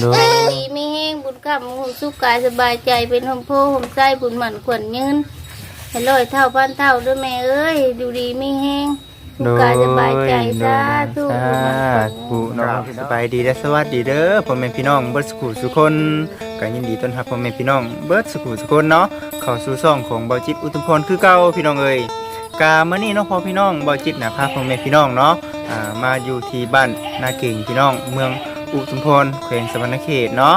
โดย ดีไม่แห้งบุญกรรมหุ่สุขกายสบายใจเป็นหมโพหมไส้บุญหมันขวัญยืนให้ร้อยเท่าพันเท่าด้วยแม่เอ้ยดูดีไม่แห้งสุขกายสบายใจสาธุสาธุเนาะสบายดีและสวัสดีเด้อพ่อแม่พี่น้องเบิดสุขุสุคนก็ยินดีต้อนรับพ่อแม่พี่น้องเบิดสุขุสุคนเนาะเข้าสู่ช่องของเบาจิตอุทุมพรคือเก่าพี่น้องเอ้ยกามื้อนี้เนาะพ่อพี่น้องเบาจิตนะพาพ่อแม่พี่น้องเนาะอ่ามาอยู่ที่บ้านนาเก่งพี่น้องเมือง อุทุมพรแขวงสวรรณเขตเนาะ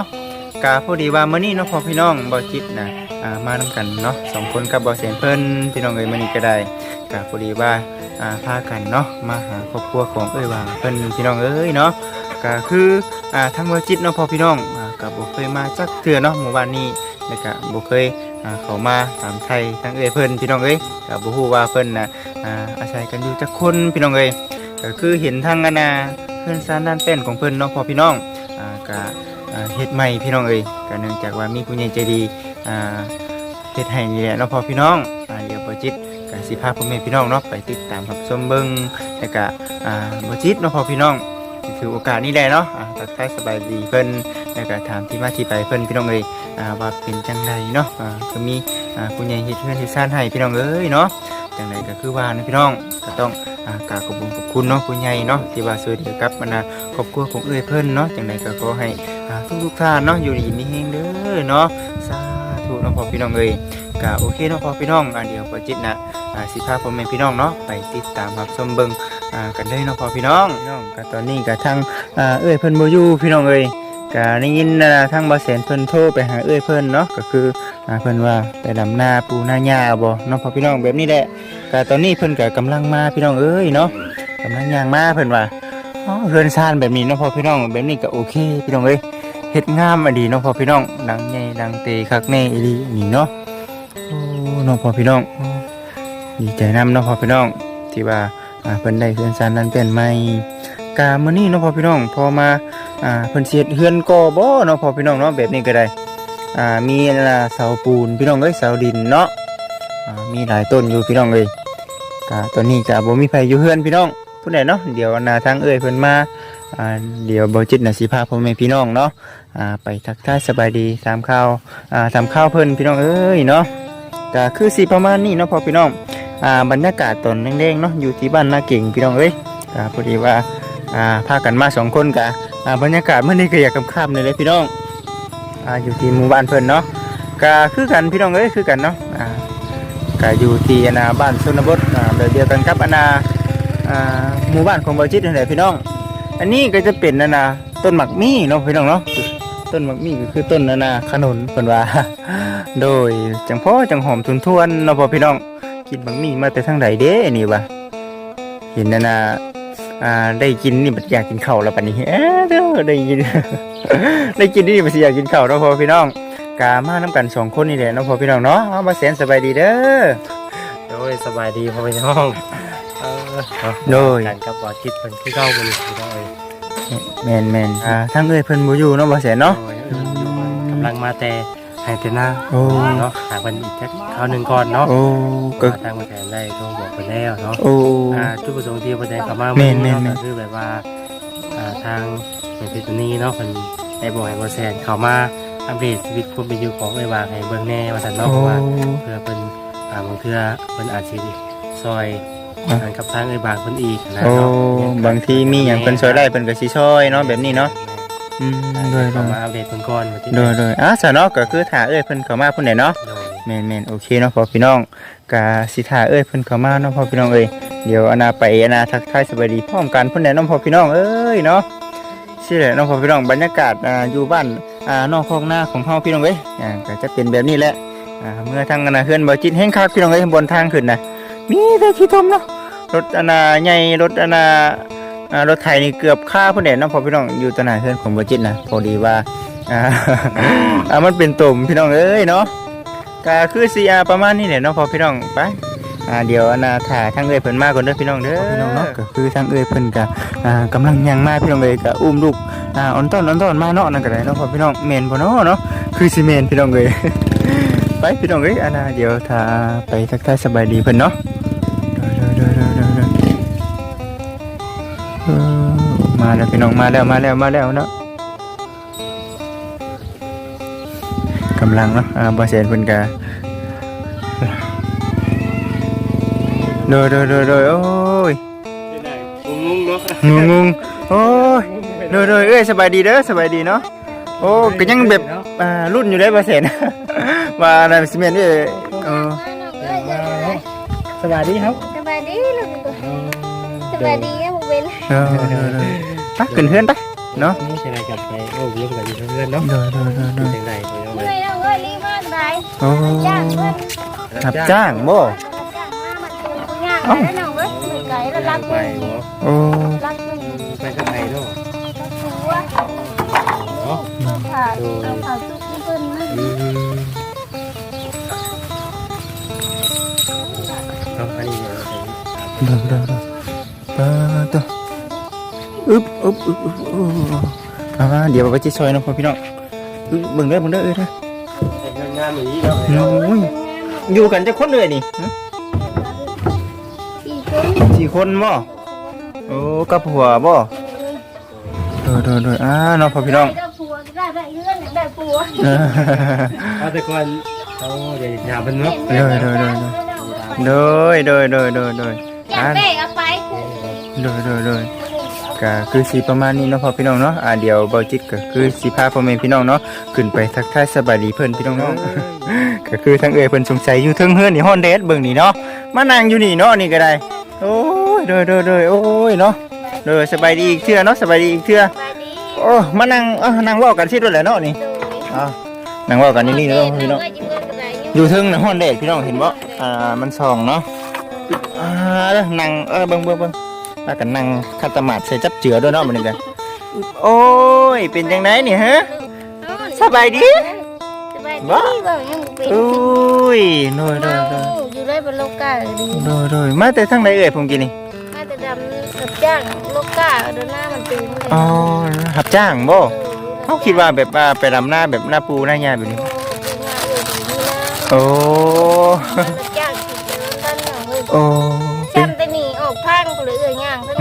กาพอดีว่ามื้อนี้เนาะพ่อพี่น้องบาจิตนะอ่ามานํกันเนาะสองคนกับบาเสียนเพิ่นพี่น้องเอ้ยมื้อนี้ก็ได้กาพอดีว่าอ่าพากันเนาะมาหาครอบครัวของเอ้ยวาเพิ่นพี่น้องเอ้ยเนาะก็คืออ่าทั้งวจิตเนาะพอพี่น้องอ่าก็บ่เคยมาจักเทื่อเนาะหมู่บ้านนี้แล้วก็บ่เคยอ่าเข้ามาถามไทยทั้งเอ้ยเพิ่นพี่น้องเอ้ยก็บ่ฮู้ว่าเพิ่นน่ะอ่าอาศัยกันอยู่จักคนพี่น้องเอ้ย ก็คือเห็นทางอันนะเพิ่อนซานด้านเป็นของเพิ่อนเนาะพอพี่น้องอ่าก็เฮ็ดใหม่พี่น้องเอ้ยก็เนื่องจากว่ามีผู้ใหญ่ใจดีอ่าเฮ็ดให้นี่แหละเนาะพอพี่น้องอ่าเดี๋ยวบ่จิตกสิพาพ่อแม่พี่น้องเนาะไปติดตามรับชมเบิ้งแล้วก็อ่าบ่จิตเนาะพ่อพี่น้องถือโอกาสนี้ได้เนาะอ่าทักทายสบายดีเพิ่นแล้วก็ถามที่มาที่ไปเพิ่นพี่น้องเอ้ยอ่าว่าเป็นจังไดเนาะอ่าก็มีอ่าผู้ใหญ่เฮ็ดเพื่อนเฮ็ดซ่านให้พี่น้องเอ้ยเนาะจังไดก็คือว่านะพี่น้องก็ต้อง กาขอบคุณขอบคุณเนาะผู้ใหญ่เนาะที่ว่าช่วยเหลือกับบรรดาครอบครัวของเอ้ยเพิ่นเนาะจังไดก็ขอให้อ่าทุกท่านเนาะอยู่ดีมีแฮงเด้อเนาะสาธุเนาะพ่อพี่น้องเอ้ยก็โอเคเนาะพ่อพี่น้องอ่าเดี๋ยวบ่จิตนะอ่าสิพาพ่อแม่พี่น้องเนาะไปติดตามรับชมเบิ่งอ่ากันเลยเนาะพ่อพี่น้องพี่น้องก็ตอนนี้ก็ทางอ่าเอ้ยเพิ่นบ่อยู่พี่น้องเอ้ย ก็ได้ยินนะทางบ่แสนเพิ่นโทรไปหาเอ้ยเพิ่นเนาะก็คืออ่าเพิ่นว่าไปดำนาปูนาหญ้าบ่เนาะพ่อพี่น้องแบบนี้แหละก็ตอนนี้เพิ่นก็กำลังมาพี่น้องเอ้ยเนาะกำลังย่างมาเพิ่นว่าอ๋อเรือนซ่านแบบนี้เนาะพ่อพี่น้องแบบนี้ก็โอเค พี่น้องเอ้ยเฮ็ดงามอดีเนาะพ่อพี่น้องดังใหญ่ดังเตคักแน่อีหลีนี่เนาะโอ้เนาะพ่อพี่น้องดีใจนำเนาะพ่อพี่น้องที่ว่าเพิ่นได้เฮือนซานนั้นเป็นใหม่กามื้อนี้เนาะพ่อพี่น้องพอมา อ่าเพิ่นสิเฮ็ดเฮือนก่อบ่เนาะพ่อพี่น้องเนาะแบบนี้ก็ได้อ่ามีล่ะเสาปูนพี่น้องเอ้ยเสาดินเนาะอ่ามีหลายต้นอยู่พี่น้องเอ้ยกาตอนนี้ก็บ่มีไผอยู่เฮือนพี่น้องผู้ใดเนาะเดี๋ยวนน่ะทางเอ้ยเพิ่นมาอ่าเดี๋ยวบ่จิตน่ะสิพาพ่อแม่พี่น้องเนาะอ่าไปทักทายสบายดีตามข่าวอ่าตามข่าวเพิ่นพี่น้องเอ้ยเนาะก็คือสิประมาณนี้เนาะพ่อพี่น้องอ่าบรรยากาศตอนแดงๆเนาะอยู่ที่บ้านนาเก่งพี่น้องเอ้ยอ่าพอดีว่าอ่าพากันมาสองคนกะ อ่าบรรยากาศเมื่อนี้ก็อยากกำค่ำเลยเลยพี่น้องอ่าอยู่ที่หมู่บ้านเพิ่นเนาะก็คือกันพี่น้องเอ้ยคือกันเนาะอ่าก็อยู่ที่อนาบ้านชนบทอ่าแบบเดียวกันกับอนาอ่าหมู่บ้านของเบาจิตนั่นแหละพี่น้อง อันนี้ก็จะเป็นนานาต้นหมักมี่เนาะพี่น้องเนาะต้นหมักมี่ก็คือต้นนานาขนุนเพิ่นว่า โดยจังพ่อจังหอมทุนทวนเนาะพ่อพี่น้องกินบางมีมาแต่ทางใดเด้นี่วะเห็นนะนะ อ่าได้กินนี่บัดอยากกินข้าวแล้วปะนี้เอ๊ะเด้อได้กิน ได้กินนี่มันสิอยากกินข้าวเนาะพ่อพี่น้องกามาน้ำกันสองคนนี่แหละเนาะพ่อพี่น้องเนาะเอามาแสนสบายดีเด้อโดยสบายดีพ่อพี่น้องเออเนาะโดยการกับบอจิตเป็นที่เข้าบนพี่น้องเอ้ยแมนแมนอ่าทั้งเอ้ยเพิ่นบ่อยู่เนาะบ่แสนเนาะโดยอยู่กำลังมาแต่ ไฮเทน่าโอ้ เนาะหาคนอีกสักคราวหนึ่งก่อนเนาะโอ้ก็ทางมาแทนได้โทรบอกไปแล้วเนาะโอ้ อ่าจุดประสงค์ที่ประเด็นกลับมาแม่นแม่นแม่น ก็คือแบบว่าอ่าทางอย่างพิษนี้เนาะคนได้บอกให้บอแซนเข้ามาอัปเดตชีวิตความเป็นอยู่ของไอ้วางให้เบิ่งแน่ว่าสันเนาะโอ้เพราะว่า เพื่อเป็นอ่าบางเทื่อเป็นอาจสิซอยอะ งานกับทางไอ้บางคนอีกนะโอ้เนาะบางทีมีหยังเพิ่นช่วยได้เพิ่นก็สิช่วยเนาะแบบนี้เนาะ อืมโดยโดเข้ายมาอัปเดตเพิ่นก่อนว่าที่โดยโดยอะซะเนาะก็คือถ้าเอ้ยเพิ่นเข้ามาพุ่นไหนเนาะ โดย แม่นแม่นโอเคเนาะพ่อพี่น้องกาสิท่าเอ้ยเพิ่นเข้ามาเนาะพ่อพี่น้องเอ้ยเดี๋ยวอนาไปอนาทักทายสวัสดีพร้อมกันพุ่นแหละเนาะพ่อพี่น้องเอ้ยเนาะสิแหละเนาะพ่อพี่น้องบรรยากาศอ่าอยู่บ้านอ่านอกคลองนาของเฮาพี่น้องเอ้ยอ่าก็จะเป็นแบบนี้แหละอ่าเมื่อทางอนาเฮือนบ่จิตแห่งคักพี่น้องเอ้ยบนทางขึ้นน่ะมีแต่ขี้ตมเนาะรถอนาใหญ่รถอนา อ่ารถไถนี่เกือบค่าพุ่นแหละเนาะพ่อพี่น้องอยู่ตอนหน้าเฮือนของบ่จิตนะพอดีว่าอ่าอ่ามันเป็นตุ่มพี่น้องเอ้ยเนาะก็คือซีอาประมาณนี้แหละเนาะพอพี่น้องไปอ่าเดี๋ยวอนาถ่าทางเอ้ยเพิ่นมาก่อนเด้อพี่น้องเด้อพี่น้องเนาะก็คือทางเอ้ยเพิ่นก็อ่ากำลังยังมาพี่น้องเอ้ยก็อุ้มลูกอ่าออนต้อนออนต้อนมาเนาะนั่นก็ได้เนาะพอพี่น้องเมนบ่เนาะเนาะคือสิเมนพี่น้องเอ้ยไปพี่น้องเอ้ยอันน่ะเดี๋ยวถ้าไปทักทายสบายดีเพิ่นเนาะ มาแล้วพี่น้องมาแล้วมาแล้วมาแล้วเนาะำลังเนาะอ่าบ่แสนเพิ่นก็โดยโดยโดยโดยโอ้ยงงเนาะงงงโอ้ยโดยโดยเอ้ยสบายดีเด้อสบายดีเนาะโอ้ก็ยังแบบอ่ารุ่นอยู่ได้บ่แสนว่านั่นสิแม่นเด้อเออสวัสดีครับสบายดีลูกสบายดีนะบุเบน ไปขึ้นเฮือนไปเนาะนี่ใช่ไหมกับไปโอ้ยกับอยู่เพื่อนเนาะโดยโดยโดยโดยจังได๋ไปเอาไว้ Người đâu ơi, đi mà đấy. โอ้ Chàng quên, รับจ้างบ่ chàng ma mặt trời của nhà Ông. đấy nào ấy, mười cái là ไป lăng บ่ mình, โอ้ lăng mình, ไปทางไหนเนาะ lăng chú á. เนาะ Tôi thả, Rồi. tôi thả chút cái vân á. อืมเอาอันนี้มาให้ โดยโดยโดยไปเถอะ อึ๊บอึ๊บอึบออ่าเดี๋ยวไปจิซอยเนาะพ่อพี่น้องอึ๊บเบิ่งเด้อเบิ่งเด้อเอ้ยนะงามๆอย่างนี้เนาะโอ้ยอยู่กันจะคนเลยนี่ฮะสี่คนสี่คนบ่โอ้กับผัวบ่โดยโดยโดยอ่าเนาะพ่อพี่น้อง ได้ผัวได้ได้เงื่อนได้ผัวเอาแต่ก่อนเอาเดี๋ยวอย่าเป็นเนาะเดี๋ยวเดี๋ยวเดี๋ยว โดยโดยโดยโดยโดยอยากอ่าได้เอาไป โดยโดยโดย ก็คือสีประมาณนี้เนาะพ่อพี่น้องเนาะอ่าเดี๋ยวเบาจิตก็คือสีพาพ่อแม่พี่น้องเนาะขึ้นไปทักทายสบายดีเพิ่นพี่น้องเนาะก็คือทั้งเอ่ยเพิ่นสงสัยอยู่เทั้งเฮือนนี่ฮ้อนเดดเบิ่งนี่เนาะมานั่งอยู่นี่เนาะนี่ก็ได้ โอ้ยเดยเดยเดยโอ้ยเนาะเดยสบายดีอีกเทื่อเนาะสบายดีอีกเทื่อไปดีโอ้มานั่งเอ้านั่งเว้ากันซิด้วยแหละเนาะนี่ดูเอ้านั่งเว้ากันนี่นี่เนาะพี่น้องเงินก็ได้อยู่เทึงน่ะฮ้อนเดดพี่น้องเห็นบ่อ่ามันส่องเนาะอ่าเด้อนั่งเออเบิ่งเบิ่งเบิ่ง พากันนั่งคัตตมาดใส่จับเจือด้วยเนาะมื้อนี้กันโอ้ย เป็นจังไดนี่ฮะ สบายดี สบายดีบ่ยังเป็นอุ้ยโดยโดยโดยอยู่ได้บนโลกาดีโดยโดยมาแต่ทางไหนเอ่ยผมกินนี่มาแต่ดำกับจ้างโลกาเดินหน้ามันตื่นเลยอ๋อรับจ้างบ่เขาคิดว่าแบบว่าไปรำหน้าแบบหน้าปูหน้าหญ้าแบบนี้โอ้ จ้างสิเดินด้านหลังเลยโอ้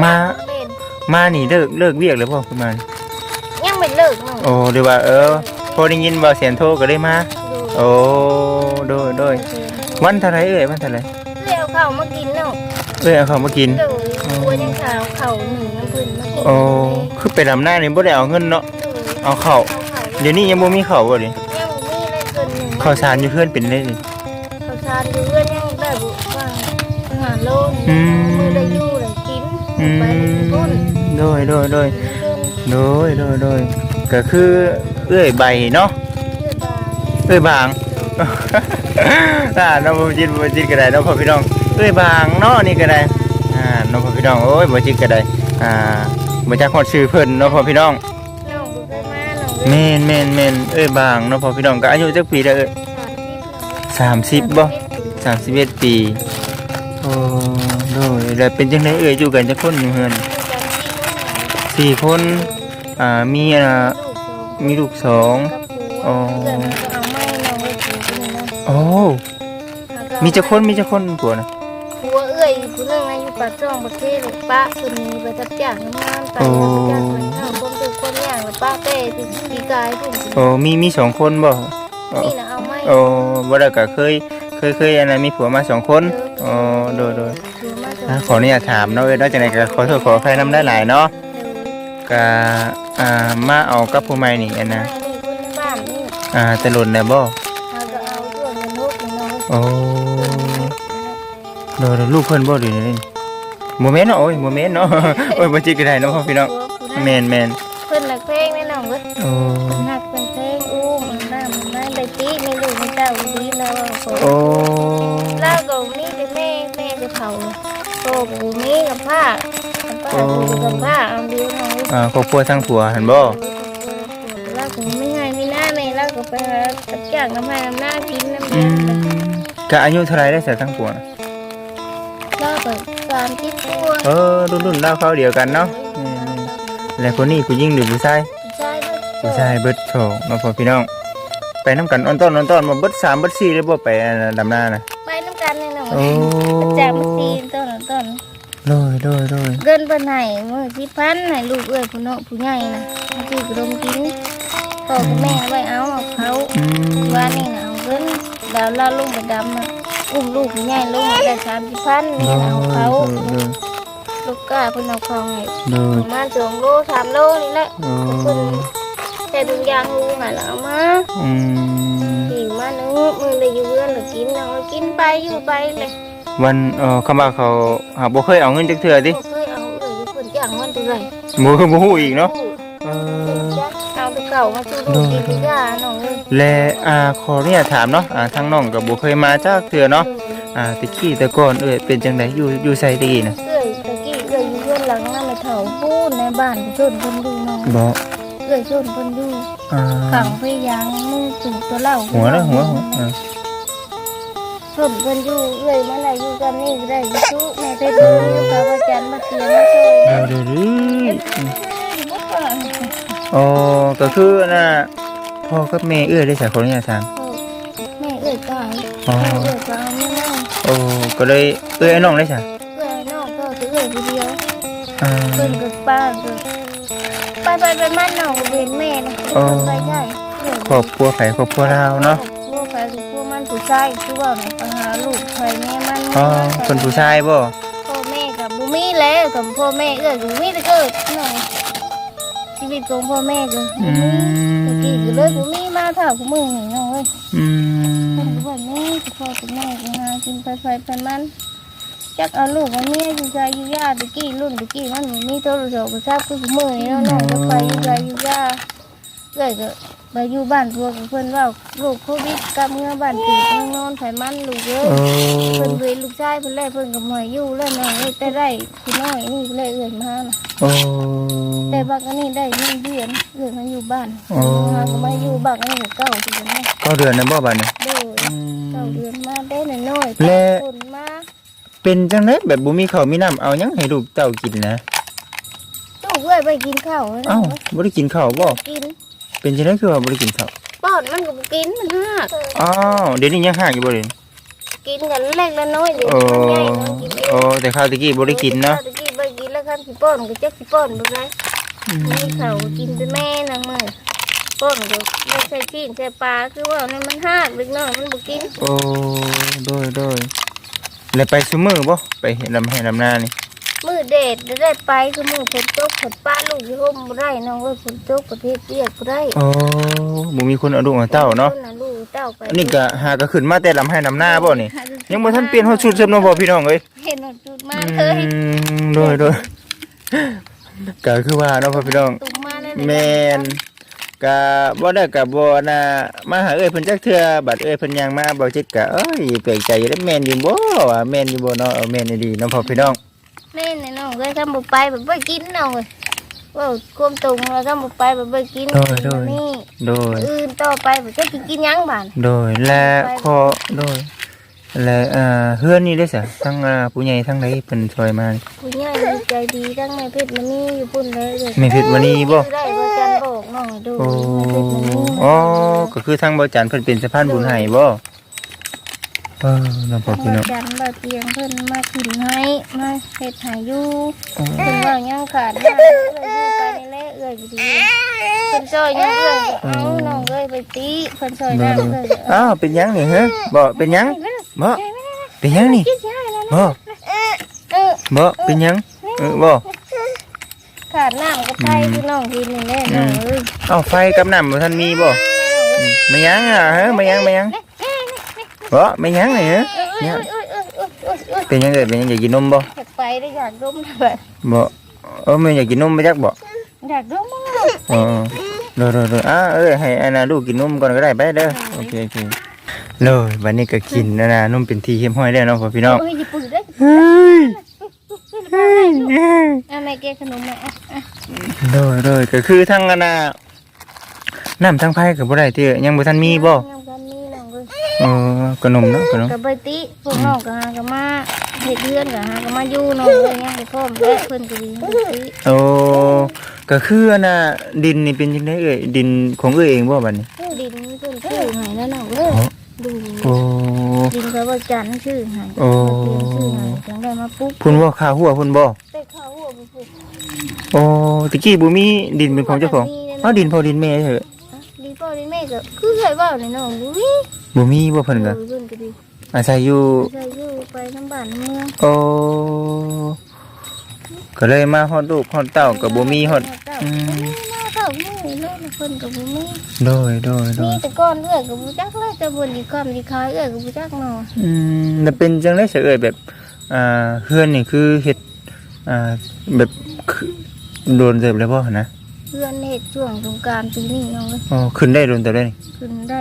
รือเอ่ยย่างเป็นมานี่เลิกเลิกเวียกแล้วบ่ประมาณยังไม่เลิกเนาะโอ้เดี๋ยวว่าเออพอได้ยินว่าเสียงโทรก็ได้มา โอ้โดยโดยวันเท่าไหรเอ่ยวันเท่าไหรเลี้ยวเข้ามากินเนาะเอ้ยเอาเขามากิน เดี๋ยวกลัวยังขาวเข่าหนึ่งน้ำพื้นมากินโอ้คือไปรำหน้านี่บ่ได้เอาเงินเนาะเอาเข้าวเดี๋ยวนี้ยังบ่มีข้าวบ่ดิยังมีอะไรเกินหนึ่งข้าวสารอยู่เพื่อนเป็นได้ดิข้าวสารอยู่เพื่อนยังได้บุว่าอาหารโลนอืม มือได้อยู่ได้กิน อืมโดยโดยโดยโดยโดยโดยก็คือเอื้อยใบเนาะเพื่อยบางอ่าน้องบ่จิตบ่จิตก็ได้เน้องพ่อพี่น้องเอื้อยบางเนาะนี่ก็ได้อ่าน้องพ่อพี่น้องโอ้ยบ่จิตก็ได้อ่าบ่จักฮอดชื่อเพิ่นเนาะพ่อพี่น้องเมน้องแม่นแม่นแม่นเอ้ยบางเนาะพ่อพี่น้องก็อายุจักปีแล้วเอ้ย30บ่31ปีโอ้ โดยแล้วเป็นจังไดเอ้ยอยู่กันจักคนอยู่เฮือนสี่คนอ่ามีอ่ามีลูกสองอ๋อโอ้มีจักคนมีจักคนผัวนะผัวเอ้ยผู้นึงนะอยู่ปากช่องประเทศป้าคนนี้ไปทับจ้างงานไปจ้างไปทำคนเป็นคนอย่างแล้วป้าเป้ที่ปีกายถึงโอ้มีมีสองคนบ่นี่นะเอาไม่โอ้บ่ได้ก็เคยเคยเคยอันนั้นมีผัวมาสองคนอ๋อโดยโดยถื อมาจอ่าขออนุญาตถามเนาะเอ้ยเนาะจังไดก็ขอโทษขออภัยนำได้หลายเนาะก็อ่ามาเอากับผู้ใหม่นี่อันนะนี่คนบ้านนี่อ่าแต่หล่นแล้วบ่เราก็เอาตัวเงินลูกเงินโอ้โดยโดยลูกเพิ่นบ่ดีนี่บ่แม่นเนาะโอ้ยบ่แม่นเนาะ โอ้ยบ่จิกก็ได้เนาะพ่อพี่น้องแม่นแม่นเพิ่นนักเพลงแน่นอนเว้ยโอ้นักเป็นเพลงอู้มันได้มันได้ได้ตีมีลูกมีเต้าดีแล้วโอ้ แล้วก็มีแต่แม่แม่จะเผา โตกูมีกับผ้าผ้ากูกับผ้าเอาเดียวน้องอ่าครอบครัวทั้งผัวหั่นบ่แล้วกูไม่ไงไม่น่าแม่แล้วก็ไปหาตัดจ้างน้ำให้น้ำหน้ากินน้ำอืเลี้ยงมก็อายุเท่าไหรได้เสียทั้งผัวน่ะแล้วก็สามที่ตัวเออรุ่นรุ่นเล่าเขาวเดียวกันเนาะนี่ๆแล้วคนนี้ผู้หญิงหรือผู้ชายใช่ไหมผู้ชายเบิดโชว์น้องพ่อพี่น้องไปน้ำกันออนต้นออนต้นมาเบิดสามเบิดสี่เลยบ่ไปอันดำหน้านะไปน้ำกันแน่นอนโอ้จากมา ตีต้นต้นโดยโดยโดยเกินไปไหนมือที่พันไหนลูกเอ้ยผู้น้องผู้ใหญ่นะที่กรมกินพอพ่อกับแม่ไว้เอาเอาเขาอืมว่านี่นะเอาเงินดาวล่าลุงไปดำนะอุ้มลูกใหญ่ลงได้สามสิบพันนี่นะเอาเขาโดยลูกก้าเพิ่นเอาเขาให้โดปยระมาณสองโลสามโลนี่แหละโอ้เพิ่นแต่ถุงยางงูหันเอามาอืมหิวมานึงมือเลยอยู่เพื่อนหรือกินเอากินไปอยู่ไปเลย วันเอ่อคำว่าเขาหาบ่เคยเอาเงินจักเทื่อติบ่เคยเอาเลยอยู่เพิ่นจ้างมันเท่าไหร่บ่บ่ฮู้อีกเนาะเออเอาไปเก่ามาสู้ลูกกินทุกอย่างน้องเลยและอ่าขออนุญาตถามเนาะอ่าทางน้องก็บ่เคยมาจักเทื่อเนาะอ่าแตะกี้แต่ก่อนเอ้ยเป็นจังไดอยู่อยู่ไสตะกี้น่ะเอ้ยตะกี้เอ้ยอยู่เพื่อนหลังนั่นไม่เท่าพูดในบ้านชนเพิ่นดูน้องบ่เอ้ยชนเพิ่นดูอ่าขังไปยางมือตู่ตัวเหล่าหัวนะหัวหัวอ่า ชนเพิ่นอยู่เอ้ยมาไหนอยู่กันนี่ก็ได้อยู่สู้แม่เพชรอยู่กับอาจารย์มาเตียงมาช่วยเดี๋ยวเดี๋ยวเดี๋ยวอ๋อก็คือน่ะพ่อกับแม่เอื้อได้จากคนนี้ถามแม่เอ้ยตายอ๋อแม่เอื้อยตายไม่น่าโอ้ก็เลยเอื้อไอ้น้องได้จ้ะเอ้ยน้องก็จะเอ้ยผู้เดียวอ่าเพิ่นกับป้าก็ไปไปไปมันน้องก็เป็นแม่นะอ๋อไปใหญ่ครอบครัวไผครอบครัวเราเนาะพวกใครพวกมันผู้ ชายคือว่าไหนปัญหาลูกใครแม่มันอ๋อคนผู้ชายบ่พ่อแม่กับบุมีแล้วกับพ่อแม่เอ้ยบุมีแต่เกิดหน่อยชีวิตของพ่อแม่ก็อืตะมกี้ก็เลยบุมีมาเท่ากับมือหนึ่งน้องเอ้ยอืเพิ่นมก็ว่าแม่กับพ่อกับแม่ก็หากินไปไปไปมันจักเอาลูกมาเมียอยู่ใจอยู่ยาตะกี้รุ่นตะกี้มันบ่มีโทรศัพท์ก็ทราบคือมือนี่เนาะน้องจะไปอยู่ใจอยู่ยาเอ้ยก็ ไปอยู่บ้านพวกกับเพิ่นว่าลูกโควิดกลับเมื่อบ้านเกิดเมืองนอนไผมันลูกเอ้ยโอ้เพิ่นเวรลูกชายเพิ่นเลยเพิ่นก็มาอยู่แล้วน้องเอ้ยแต่ได้พี่น้อยนี่เลยเอื้อนมาน่ะโอ้ แต่บักอันนี้ได้เงินเดือนเอื้อนมาอยู่บ้านอ๋อ มาก็มาอยู่บักอันนี้ก็เก่าสินะก็เดือนนั้นบ่บัดนี้ โดยอืเก่ามเดือนมาได้น้อยๆและ คนมาเป็นจังได๋แบบบ่มีข้าวมีน้ำเอาหยังให้ลูกเต้ากินนะ ลูกเอ้ยไปกินข้าวแล้วเอ้าบ่ได้กินข้าวบ่กิน เป็นจังได๋คือว่าบ่ได้กินข้าวป้อนมันก็บ่กินมันหากอ้าวเดี๋ยวนี้ยังหากอยู่บ่เด่นกินกันเล็กละน้อยเดี๋ยวโอ้มันใหญ่น้องกินเองโอ้แต่ข้าวตะกี้บ่ได้กินเนาะตะกี้ไปกินแล้วกันสิป้อนก็จักสิป้อนบ่ได้อืมมีข้าวกินแต่แม่นางมื้อป้อนก็ไม่ใช่กินใช่ปลาคือว่านี่มันหากเล็กน้อยมันบ่กินโอ้โดยโดยแล้วไปซุมื้อบ่ไปเฮ็ดลำให้ลำนานี่ มือเด็ดได้ไปคือมือฝนตกฝนป้าลูกที่ห่มบ่ได้น้องเอ้ยฝนตกประเทศเปียกบ่ได้โอ้บ่มีคนเอาลูกเอาเต้าเนาะคลูกเต้าไปอันนี้ก็หาก็ขึ้นมาแต่ลำให้ลำนาบ่นี่ ยังบ่ทันเปลี่ยนฮอดชุดเสื้อเนาะบ่พี่น้องเอ้ยเห็นหนดจุดมาอืเลยมโดยโดยก็คือว่าเนาะพ่อพี่น้อง ตุ่มมาเลยแม่นก็บ่ได้ก็บ่น่ะมาหาเอ้ยเพิ่นจักเทื่อบัดเอ้ยเพิ่นยังมาบ่จิตก็เอ้ยแปลกใจอยู่เด้อแม่นอยู่บ่ว่าแม่นอยู่บ่เนาะเออแม่นดีเนาะพ่อพี่น้อง แม่นี่น้องเอ้ย ทำบ่ไปแบบบ่กินน้องเอ้ยว่าควมตุงแล้วทำบ่ไปแบบบ่กินนี่โดย อื่นต่อไปบ่จะกินหยังบ้านโดยและขอโดยและอ่าเฮือนนี่ได้ซะทั้งอ่าผู้ใหญ่ทั้งใดเพิ่นช่วยมาผู้ใหญ่ใจดีทั้งแม่เพชรมันนี่อยู่ปุ่นเลยเลยแม่เพชรมณีบ่ ได้บ่จันบอกน้องให้ดูโอ้แม่เพชรมันนี่อ๋อ ก็คือทางบ่จันเพิ่นเป็นสะพานบุญให้บ่ เออน้องพ่อพี่น้องจันบ่เตียงเพิ่นมาขึ้นให้มาเฮ็ดให้อยู่เพิ่นว่ายังขาดมาเอ้ยอยู่ไปนี่แหละเอ้ยอยู่ดีเพิ่นซอยยังเอ้ยเอาน้องเอ้ยไปตีเพิ่นซอยน้ำเอ้ยอ้าวเป็นหยังนี่ฮะบ่เป็นหยังบ่เป็นหยังนี่กินยาแล้วบ่เออบ่เป็นหยังเออบ่ขาดน้ำกับไฟคือน้องกินนี่แหละน้องเอ้ย เอ้าไฟกับน้ำบ่ทันมีบ่อืมไม่หยังอะฮะไม่หยังไม่หยัง เอ้ยเอ้ยเอ้ยเอ้ยเอ้ยเอ้ยเอ้ยเป็นหยังเอ้ยเป็นหยังอยากกินนมบ่อยากไปได้อยากดมแบบบ่เออแม่อยากกินนมบ่จักบ่อยากดมมั้งเออเด้อเด้อเด้ออะเอ้ยให้อันน่ะลูกกินนมก่อนก็ได้ไปเด้อโอเคโอเคเลยวันนี้ก็กินนะนะนมเป็นทีเข้มห้อยแล้วเนาะพ่อพี่น้องเอ้ยญี่ปุ่นได้เฮ้ยเฮ้ยเฮ้ยอะแม่แกขนมแม่อะอะโดยโดยก็คือทั้งอันน่ะน้ำทั้งไผ่ก็บ่ได้ที่ยังบ่ทันมีบ่ยังกันมีน้ องเอ้ยเออขนมเนาะขนมกับใบติพวกน้องก็หาก็มาเฮ็ดเรือนก็หาก็มาอยู่น้องเอ้ยยังบ่พร้อมและเพิ่นก็ดีใบติโอ้ก็คืออันน่ะดินนี่เป็นจังไดเอ้ยดินของเอ้ยเองบ่บัดนี้ผู้ดินเพิ่นชื่อให้นะน้องเอ้ยอ๋อดูโอ้ดินเขาว่าจันทร์ชื่อให้โอ้เตรียมชื่อให้จังได้มาปุ๊บพุ่นว่าข้าหัวพุ่นบ่แต่เขาหัวบ่ปุ๊บโอ้ตะกี้บ่มีดินเป็นของเจ้าของเอาดินพอดินแม่เถอะดิน พ่อได้แม่ก็คือเคยเว้าในน้องบุ้ยบ่มีบ่เพิ่นก็เพิ่นก็ดีอาศัยอยู่ใช่อยู่ไปน้ำบ้านน้ำเมืองโอ้ก็เลยมาฮอดลูกฮอดเต้าก็บ่มีฮอดอืมมาเท่านี้เลยเพิ่นก็บ่มีโดยโดยโดมียแต่ก้อนเอื้อยก็บ่จักเลยจะบ่ดีความดีคายเอื้อยก็บ่จักเนาะอืมแล้วเป็นจังได๋เสยเอ่ยแบบอ่าเฮือนนี่คือเฮ็ดอ่าแบบคือโดนเติบแล้วบ่นะเพื่อนเฮ็ดช่วงสงกรานต์ปีนี้เนาะเว้ยอ๋อขึ้นได้โดนเติบได้นี่ขึ้นได้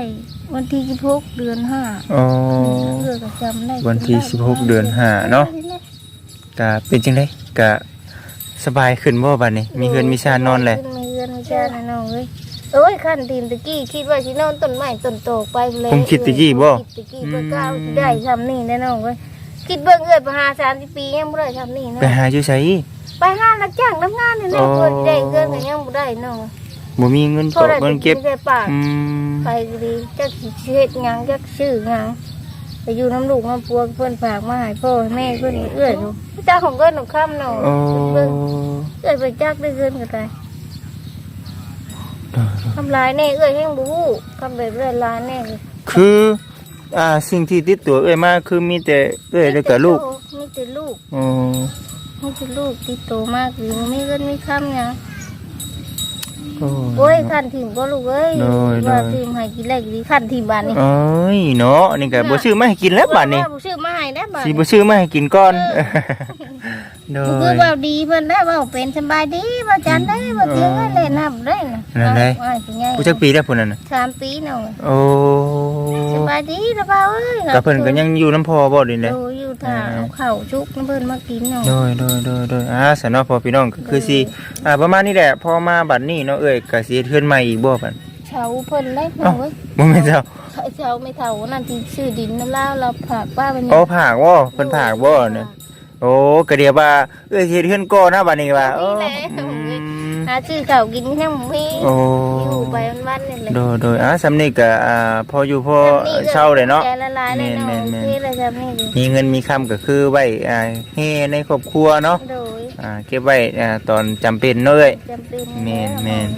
วันที่16เดือน5อ๋อเอื้อยก็จำได้วันที่16เดือนห้าเนาะก็เป็นจังได๋ก็สบายขึ้นบ่บัดนี้ มีเฮือนมีชานนอนแหละมีเฮือนมีชานแน่นอนเว้ยโอ้ยคันทีมตะกี้คิดว่าสินอนต้นไม้ต้นโตไปเลยผมคิดตะกี้บ่คิดตะกี้เบิ่งก้าวสิได้ทำนี่แน่นอนเว้ยคิดเบิ่งเอื้อยไปหา30ปียังบ่ได้ทำนี่เนาะไปหาอยู่ไส ไปหารับจ้างทำงานนี่แหละอ๋อ เพิ่นได้เงินก็ยังบ่ได้เนาะบ่มีเงินเท่าตกไหร่เงินเก็บไม่ได้ปากอืมไปก็ดีจักสิเฮ็ดหยังจักชื่อหยังไปอยู่น้ำลูกน้ำปัวเพิ่นฝากมาให้พ่อให้แม่เพิ่นเอื้อยอยู่เจ้าของเงินของค่ำเนาะโอ้เบิ่งเอื้อยไปจักได้เงินก็ได้ทำลายแน่เอื้อยแห่งบ่ฮู้ทำแบบเรื่อยลายแน่เลยคืออ่าสิ่งที่ติดตัวเอ้ยมาคือมีแต่เอ้ยแล้วก็ลูกมีแต่ลูก อ๋อ มีแต่ลูกที่โตมากอยู่บ่มีเงินมีค่ำหยังโอ้โอ้ยขันทีมก็ลูกเอ้ยโดยโดย ว่าทีมให้กินแรกดีขันทีมบ้านนี่เอ้ยเนาะนี่ก็บ่ซื้อมาให้กินแล้วบัดนี้ว่าบ่ซื้อมาให้ได้บ้านสิบ่ซื้อมาให้กินก่อน โดคือยว่าดีเพิ่นได้ว่าเป็นสบายดีว่าจันได้ว่าเตียงได้เล่นน้ำได้นะนั่นได้ว่าสิไงผู้จักปีแล้วพุ่นน่ะนะสามปีเนาะโอ้สบายดีนะบ่าวเอ้ยก็เพิ่นก็ยังอยู่น้ำพ่อบ่นี่แหละดูอยู่ท่าเอาข้าวชุกน้ำเพิ่นมากินเนาะโดยโดยโดยโดยอ่าสนอพอพี่น้องก็คือสิอ่าประมาณนี้แหละพอมาบัดนี้เนาะเอ้ยก็สิเฮ็ดเฮือนใหม่อีกบ่บัดเชาเพิ่นได้เนาะเว้ยบ่แม่นเจ้าเชาไม่เท่านั่นที่ซื้อดินน้ำลาวเราฝากป้าไปโอ้ผากบ่เพิ่นผากบ่เนี่ย โอ้ก็เดียวว่าเอ้ยสิเฮ็ดเฮือนก่อนนะบัดนี้ว่าโอ้อืมหาซื้อข้าวกินยังบ่มีโอ้อยู่ไปวันๆนี่แหละโดยโดยอ่าสำนี้ก็อ่าพออยู่พอเช่าเลยเนาะใจละลายเลยเนาะแม่นๆๆโอเคเลยครับนี่ดิมีเงินมีคำก็คือไว้อ่าเฮในครอบครัวเนาะโดยอ่าเก็บไว้อ่าตอนจำเป็นเนาะเอ้ยจำเป็นแม่นแม่น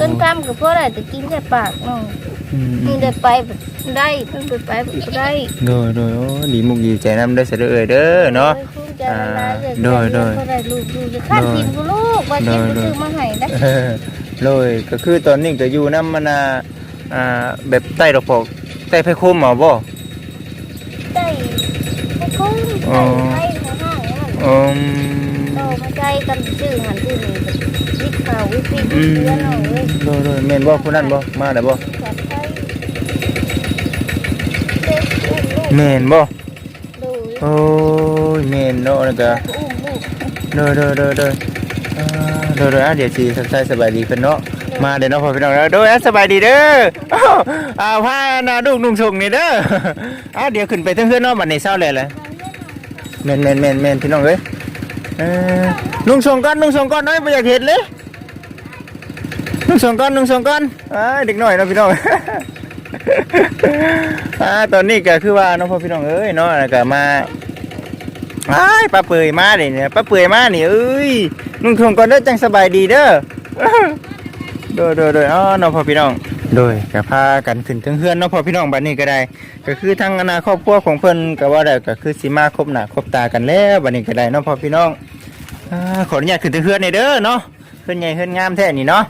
ต้นกำกับพวกอะไรแต่กินแค่ปากเนาะ อืมนี่ได้ไปแบบได้ต้นไปไปแบบได้ โดยโดยโอ้ดีมุกดีใจนำเด้อเสยเด้อเอ้ยเด้อเนาะคุ้มใจละลายเลยโดยโดยพวกได้ลูกลูกจะข้ามกินกูลูกว่าเจ็บโดยโดยซื้อมาให้ได้เออเลยก็คือตอนนี้ก็อยู่น้ำมันอ่าอ่าแบบใต้ดอกพอกใต้ไผ่โคมหมอบ่ได้ให้คุ้มอ๋อได้ให้ห้างนั่น อืมโตมาใจกันชื่อหันชื่อนี่วิทย์ข่าววิทย์วิทย์อืม เดือนเอาเลยโดยโดยแม่นบ่ผู้นั้นบ่มาได้บ่จัดไปเด็กอุ้มลูกแม่นบ่ดูโอ้ยแม่นเนาะนั่นก็อุ้มลูกโดยโดยโดยโดยอ่าโดยโดยอะเดี๋ยวสิทักทายสบายดีเพิ่นเนาะมาเด้อเนาะพ่อพี่น้องเด้อโดยอะสบายดีเด้ออ้าวอ่าพาหน้าลูกนุ่งส่งนี่เด้ออะเดี๋ยวขึ้นไปเทั้งเฮือนเนาะบัดนี้เช้าแล้วแหละ แม่นแม่นแม่นแม่นพี่น้องเอ้ย นุ่งส่งก่อนนุ่งส่งก่อนเอ้ยบ่อยากเห็นเลยนุ่งส่งก่อนนุ่งส่งก่อนเด็กหน้อยนะพี่น้องอตอนนี้ก็คือว่าน้องพ่อพี่น้องเอ้ยเนาะแล้วก็มาอ้ป้าเปื่อยมาดิเนี่ยป้าเปื่อยมานี่เอ้ยนุ่งทงก่อนเด้อจังสบายดีเด้อโดยโดยโดยอ๋อน้องพ่อพี่น้อง โดยก็พากันขึ้นถึงเฮือนน้องพ่อพี่น้องบัดนี้ก็ได้ ก็คือทั้งอนาครอบครัวของเพิ่นก็ว่าได้ก็คือสิมาคบหน้าคบตากันแล้วบัดนี้ก็ได้เน้องพ่อพี่น้องอ่าขออนุญาตขึ้นถึงเฮือนหน่อยเด้อเนาะเฮือนใหญ่เฮือนงามแท้นี่เนาะ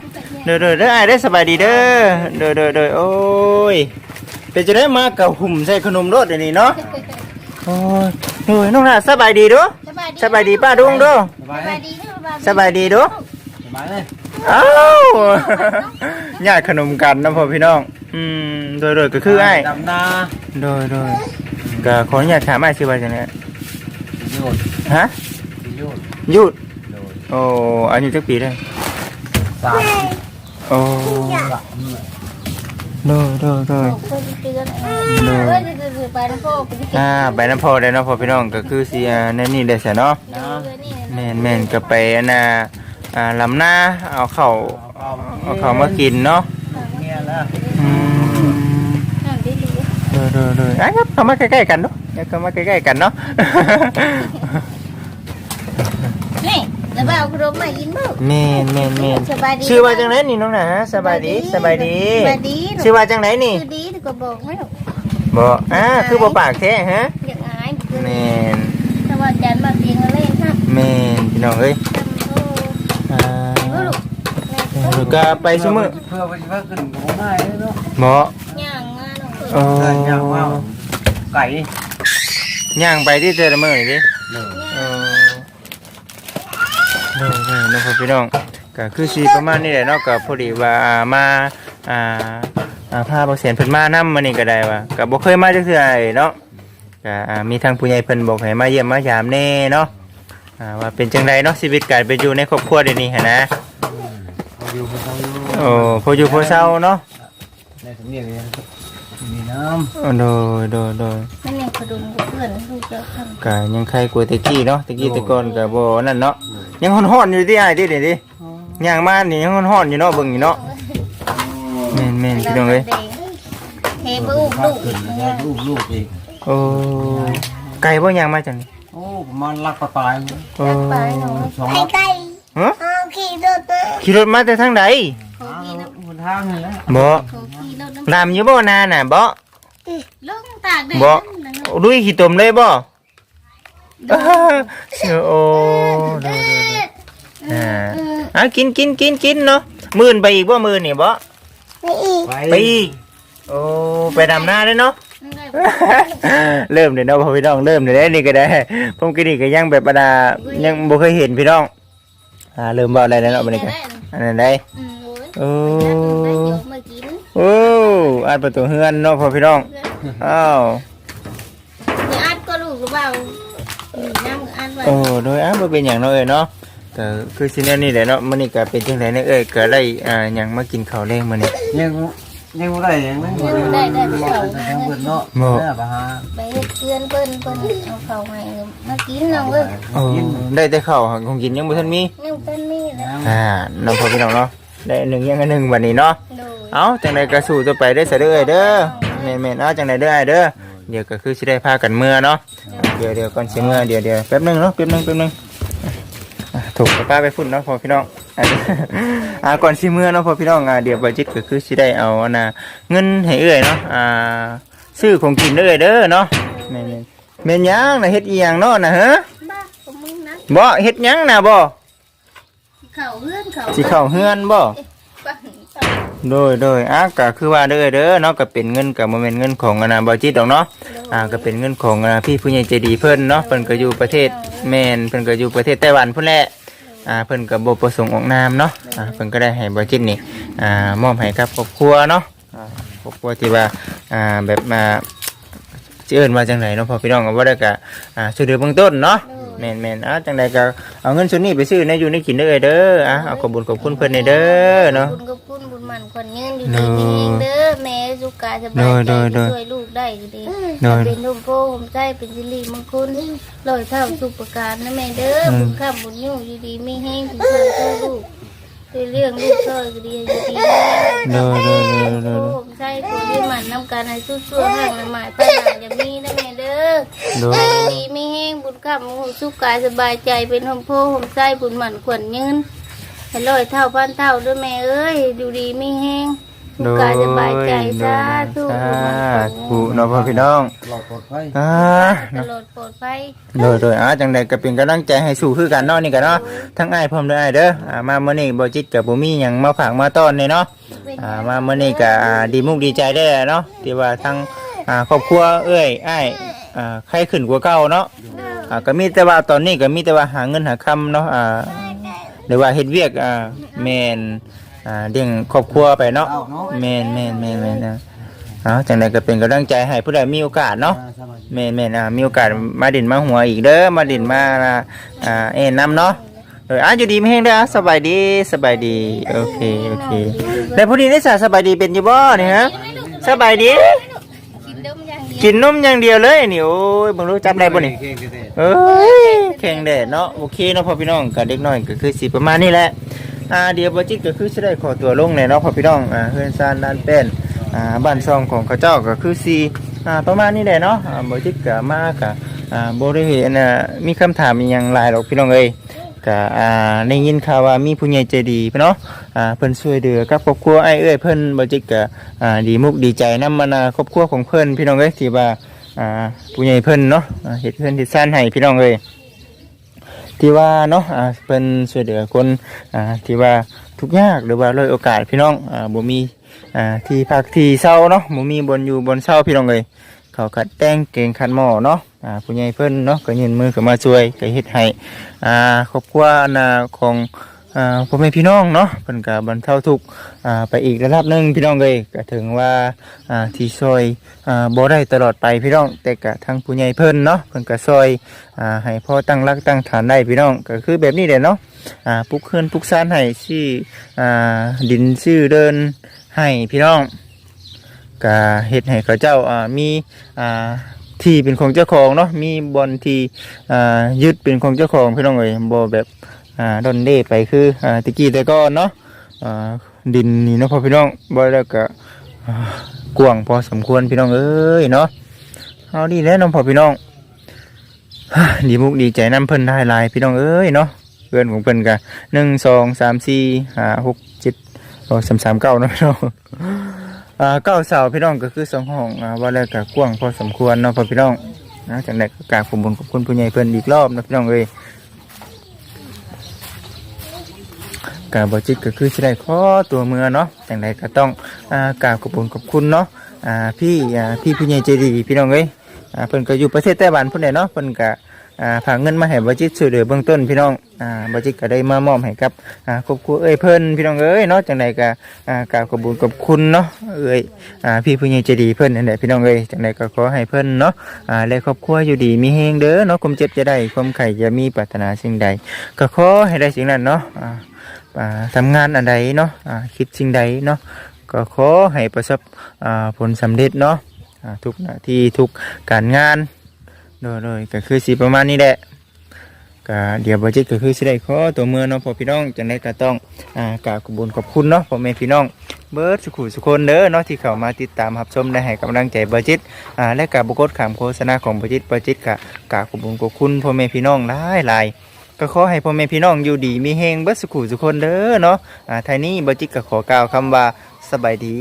เด้อเด้อเด้ออ้ายเด้อสบายดีเด้อเด้อเด้อเด้อโอ้ยเป็นจะได้มากับหุ่มใส่ขนมรสเดี๋ยวนี้เนาะโอ้ยโอ้ยน้องน่ะสบายดีเดูสบายดีป้าดุงเดูสบายสเลบายยดีเด้อบ้านสบายดีเดูสบายเลย อ้าวญาติขนมกันนะพ่อพี่น้อง อืมโดยโดยก็คือไอ้ดำนาโดยโดยก็ขออนุญาตถามไอ้ชื่อว่าจังไงโยดฮะโยดยุดโดยโอ้อายุจักปีได้สามโอ้สามโดยโดยโดยเพิ่นเตือนเออเออจะจะไปน้ำพ่อไปที่อ่าไปน้ำพ่อได้เนาะพ่อพี่น้องก็คือสิอ่าในนี่ได้เสียเนาะเออนี่แม่นแม่นก็ไปอันน่ะ อ่าลำหน้าเอาเข้าวเอาเข้าวมากินเนาะเนี่ยนะอืมนั่นดีดีเดยเดยเดยอะครับเข้ามาใกล้ๆกันเนาะเดี๋ยวเข้ามาใกล้ๆกันเนาะ นี่แล้วไปเอาขนมมากินบ่ แม่นแม่นแม่นสบายดีชื่อว่าจังไหนนี่น้องหนาสบายดีสบายดีสบายดีชื่อว่าจังไหนนี่ชื่อดีแต่ก็บอกไม่ถูกบ่อ่าคือบ่ปากแท้ฮะอยากอายแม่นแต่ว่าจันมาเพียงอะไรครับแม่นพี่น้องเอ้ยโอ้อ่าลู กก็ไปซุมื้อเพื่อไปว่าขึ้นบ่ง่ายเลยเนาะบ่ย่างงานของเพิ่นโอ้เดินยากมากไก่ย่างไปที่เจอละมื้อนี่ดิเด้อเออเด้อเด้อเนาะพ่อพี่น้องก็คือสิประมาณนี้แหละเนาะก็พอดีว่ามาอ่าอ่าพาบ่เสียนเพิ่นมานำมื้อนี้ก็ได้ว่าก็บ่เคยมาจักเทื่อเนาะก็อ่ามีทางผู้ใหญ่เพิ่นบอกให้มาเยี่ยมมายามแน่เนาะอ่าว่าเป็นจังไดเนาะชีวิตการเป็นอยู่ในครอบครัวเดี๋ยวนี้หันนะเอาอยู่คนเดียวอยู่โอ้พออยู่พอเศร้าเนาะในสำเนียงเนี่ยมีน้โอ้โดยโดยโดยนั่นเองขดุมกับเพื่อนลูกเจ้าทำก็ยังใครกลัวแตะกี้เนาะแตะกี้แตะก่อนก็บ่นั่นเนาะยังฮ้อนๆอยู่ที่อ้ายดิเดี๋ยวดิย่างมานี่ยังฮ้อนๆอยู่เนาะเบิ่งอยู่เนาะแม่นๆพี่น้องเอ้ยเฮบลูกลูกอีกำเนี่ยลูกลูกอีกโอ้ไก่บ่ย่างมาจังนี่โอ้ประมาณลักปลายโอ้ไปหนูสองลักไก่ฮะเอา ขี่รถนะขี่รถมาแต่ทางใดโคขี่รถบนทางนี่แหละบ่โคขี่รถน้ำลามอยู่บ่นาน่ะบ่ลงตากแดดบ่นั่นน่ะลุยขี้ตมเลยบ่อ้าเชื่อโอ้โดยๆๆอ่าอะกินกินกินกินเนาะมื้อนไปอีกบ่มื้อนี่บ่ไม่อีกไปไปอีกโอ้ไปดำหน้าได้เนาะได้เริ่มเลยเนาะพ่อพี่น้องเริ่มเลยได้นี่ก็ได้ผมก็นี่ก็ยังแบบประดายังบ่เคยเห็นพี่น้อง อ่าเริ่มเบาอะไรแล้วเนาะบัดนี้ก็อันนั้นได้อืมโอ้ยโอ้ไปเดี๋ยวมากินโอ้อัดประตูเฮือนเนาะพ่อพี่น้องอ้าวนี่อัดก็ลูกหรือเปล่านี่น้ำอัดไว้โอ้โดยอะบ่เป็นหยังเนาะเอ้ยเนาะก็คือสิแนวนี้แหละเนาะมื้อนี้ก็เป็นจังไดเนาะเอ้ยก็ได้อ่าหยังมากินข้าวแรงมื้อนี้ ยัง ยังบ่ได้ยังไม่หมดเลยทางเพิ่นเนาะแม่ไปหาไปเฮ็ดเตือนเพิ่นเพิ่นเอาเข้าให้มากินน้องเอ้ยโอ้ได้แต่ข้าวของกินยังบ่ทันมียังเป็นมีแหล้วอ่าน้องพ่อพี่น้องเนาะ ได้อันหนึงยังอันหนึงบัดนี้เนาะ โดย เอาจังใดก็สู้ต่อไปได้อเสยเด้อเด้อแม่นๆเอาจังใดเด้อไอ้เด้อ เดี๋ยวก็คือสิได้พากันเมื่อเนาะ เดี๋ยวเดี๋ยวก่อนสิเมื่อเดี๋ยวเดี๋ยวแป๊บหนึงเนาะแป๊บหนึงแป๊บหนึงอะถูกกับป้าไปพุ่นเนาะพอพี่น้องอะ อ่าก่อนสิเมื่อเนาะพอพี่น้องอ่าเดี๋ยวบัจิตก็คือสิได้เอาอันน่ะเงินให้เอื้อยเนาะอ่าซื้อของกินเด้อเด้อเนาะแม่นๆแม่นหยังน่ะเฮ็ดอีหยังเนาะน่ะฮะบ้าของมึงนะบ่เฮ็ดหยังน่ะบ่เข้าเฮือนเข้าสิเข้าเฮือนบ่บ้านโดยโดยอะก็คือว่าเด้อเด้อเนาะก็เป็นเงินกับโมเมนเงินของอนาบอจิตดอกเนาะอ่าก็เป็นเงินของอ่าพี่ผู้ใหญ่ใจดีเพิ่นเนาะเพิ่นก็อยู่ประเทศแมนเพิ่นก็อยู่ประเทศไต้หวันพุ่นแหละ อ่าเพิ่นก็บ่ประสงค์ออกนามเนาะอ่าเพิ่นก็ได้ให้บอจิตนี่อ่ามอบให้กับครอบครัวเนาะอ่าครอบครัวที่ว่าอ่าแบบมาสิเอิ้นว่าจังไดเนาะพ่อพี่น้องก็บ่ได้ก็อ่าช่วยเหลือเบื้องต้นเนาะ ม่นแม่นๆอ่าจังไดก็เอาเงินส่วนนี้ไปซื้อในอยู่ในกินเด้อเด้ออะเอาขอบคุญขอบคุณเพิ่นในเด้อเนาะ บุญกับคุณบุญมันคนเงินอยู่ดีมีเองเด้อแม่สุขกายสบายโดยใจโดยโดยช่วยลูกได้ก็ดีโดยเป็นลูกโป้ผมใจเป็นสิริมงคลลอยเท่าสุขประการนะแม่เด้ออืมบุญข้ามบุญยุ่งอยู่ดีไม่แห้งถึงช่วยช่วยลูกช่วยเลี้ยงลูกช่วยก็ดีอยู่ดีโดยโดยโดยโดย ผมใจผู้ที่หมันนำการให้สู้ๆห่างละหมายไปหนาอย่ามีนะแม่เด้อโดยให้ดีไม่แห้งบุญข้ามบุญสุขกายสบายใจเป็นหอมโพหอมใจบุญหมันขวัญยืนให้ลอยเท่าพันเท่าด้วยแม่เอ้ยอยู่ดีไม่แห้งสุขกายสบายใจสาธุสาธุเนาะพ่อพี่น้องหลอดปลอดภัยอ่าตลอดปลอดภัยโดยโดยอ่าจังใดก็เป็นกำลังใจให้สู้คือกันเนาะนี่กันเนาะทั้งอ้ายพร้อมด้วยอ้ายเด้ออ่ามามื้อนี้บ่จิตกับบ่มีหยังมาฝากมาต้อนเลยเนาะอ่ามามื้อนี้ก็อ่าดีมุกดีใจได้อเนาะที่ว่าทั้งอ่าครอบครัวเอ้ยอ้าย อ่าใครขึ้นกว่าเก่าเนาะอ่าก็มีแต่ว่าตอนนี้ก็มีแต่ว่าหาเงินหาคำเนาะอ่าหรือว่าเฮ็ดเวียกอ่าแม่นอ่าเลี้ยงครอบครัวไปเนาะเอาเนาะแม่นแม่นแม่นแม่นนะเอาจังใดก็เป็นกำลังใจให้ผู้ใดมีโอกาสเนาะสบายแม่นแม่นอ่ามีโอกาสมาดินมาหัวอีกเด้อมาดินมาอ่าเอ็นนำเนาะโดยอะอยู่ดีไม่แห้งเด้ออะสบายดีสบายดีโอเคโอเคแต่พอดีได้สาสบายดีเป็นอยู่บ่นี่ฮะสบายดี กินนมอย่างเดียวเลยนี่โอ้ยเบิ่งรู้จับได้บ่นี่เก่งๆเด้อเอ้ยแข่งแดดเนาะโอเคเนาะพ่อพี่น้องกับเด็กน้อยก็คือสิประมาณนี้แหละอ่าเดี๋ยวบ่จิตก็คือสิได้ขอตัวลงเลยเนาะพ่อพี่น้องอ่าเฮือนซานด้านเป็นอ่าบ้านช่องของเขาเจ้าก็คือสิอ่าประมาณนี้แหละเนาะอ่าบ่จิตก็มาก็อ่าบ่ได้เห็นอ่ามีคำถามอีหยังหลายหรอกพี่น้องเอ้ยก็อ่าได้ยินข่าวว่ามีผู้ใหญ่ใจดีเนาะ อ่าเพิ่นช่วยเหลือกับครอบครัวไอ้เอ้ยเพิ่นบ่จิกก็อ่าดีมุกดีใจนำมานาครอบครัวของเพิ่นพี่น้องเอ้ยที่ว่าอ่าผู้ใหญ่เพิ่นเนาะอ่าเฮ็ดเพิ่นเฮ็ดซ่านให้พี่น้องเอ้ยที่ว่าเนาะอ่าเพิ่นช่วยเหลือคนอ่าที่ว่าทุกยากหรือว่าด้อยโอกาสพี่น้องอ่าบ่มีอ่าที่พักที่เช่าเนาะบ่มีบนอยู่บนเช่าพี่น้องเอ้ยเขากัดแต่งเก่งขันหม้อเนาะอ่าผู้ใหญ่เพิ่นเนาะก็ยืนมือเข้ามาช่วยก็เฮ็ดให้อ่าครอบครัวอนน่ะของ อ่าพ่อแม่พี่น้องเนาะเพิ่นก็บรรเทาทุกข์อ่าไปอีกระดับหนึงพี่น้องเอ้ยก็ถึงว่าอ่าที่ช่วยอ่าบ่ได้ตลอดไปพี่น้อง แต่ก็ทางผู้ใหญ่เพิ่นเนาะเพิ่นก็ช่วยอ่าให้พ่อตั้งรักตั้งฐานได้พี่น้องก็คือแบบนี้แหละเนาะอ่าปลูกเคือนปลูกซ่านให้ชื่ออ่าดินชื่อเดินให้พี่น้องก็เฮ็ดให้เขาเจ้าอ่ามีอ่าที่เป็นของเจ้าของเนาะมีบอลที่อ่ายึดเป็นของเจ้าของพี่น้องเอ้ยบ่แบบ อ่าดอนเด้ไปคืออ่าตะกี้แต่ก่อนเนาะอ่าดินนี่เนาะพ่อพี่น้องบ่แล้วก็กว้างพอสมควรพี่น้องเอ้ยเนาะเอาดีแล้วน้องพ่อพี่น้องดีมุกดีใจน้ำเพิ่นได้หลายพี่น้องเอ้ยเนาะเพื่อนของเพิ่นก็หนึ่งสองสามสี่ห้าหกเจ็ดโอ้สามสามเก้าเนาะพี่น้องเก้าเสาพี่น้องก็คือสองห้องว่าแล้วก็กว้างพอสมควรเนาะพ่อพี่น้องนะจากนั้นก็กราบขอบคุญขอบคุณผู้ใหญ่เพิ่นอีกรอบนะพี่น้องเอ้ย กราบบ่จิตก็คือสิได้ขอตัวเมือเนาะจากนั้นก็ต้องอ่ากราบขอบคุญขอบคุณเนาะอ่าพี่อ่าพี่ผู้ใหญ่ใจดีพี่น้องเอ้ยอ่าเพิ่นก็อยู่ประเทศไต้หวันพุ่นแหละเนาะเพิ่นก็อ่าฝากเงินมาให้บ่จิตช่วยเหลือเบื้องต้นพี่น้องอ่าบจิตก็ได้มามอบให้กับอ่าครอบครัวเอ้ยเพิ่นพี่น้องเอ้ยเนาะจังไดก็อ่ากราบขอบคุญขอบคุณเนาะเอ้ยอ่าพี่ผู้ใหญ่ใจดีเพิ่นนั่นแหละพี่น้องเอ้ยจังไดก็ขอให้เพิ่นเนาะอ่าและครอบครัวอยู่ดีมีแฮงเด้อเนาะความเจ็บจะได้ความไข่จะมีปรารถนาสิ่งใด ก็ขอให้ได้สิ่งนั้นเนาะอ่า ทำงานอันใดเนาะคิดสิ่งใดเนาะก็ขอให้ประสบผลสำเร็จเนาะทุกหน้าที่ทุกการงานโดยโดยก็คือสิประมาณนี้แหละก็เดี๋ยวบัจิตก็คือสิได้ขอตัวเมือเนาะพ่อพี่น้องจังได้ก็ต้องอ่ากราบขอบุญขอบคุณเนาะพ่อแม่พี่น้องเบิร์ดสุขุสุคนเด้อเนาะที่เข้ามาติดตามรับชมและให้กำลังใจบอร์จิตอ่าและกับบุกดขามโฆษณาของบอร์จิตบอร์จิตกะกะขอบุญขอบคุณพ่อแม่พี่น้องหลายหลาย ก็ขอให้พ่อแม่พี่น้องอยู่ดีมีเฮงเบิดสุขุสุคนเด้อเนาะอ่าทายนี้บร์จิตก็ขอกล่าวคำว่าสบายดี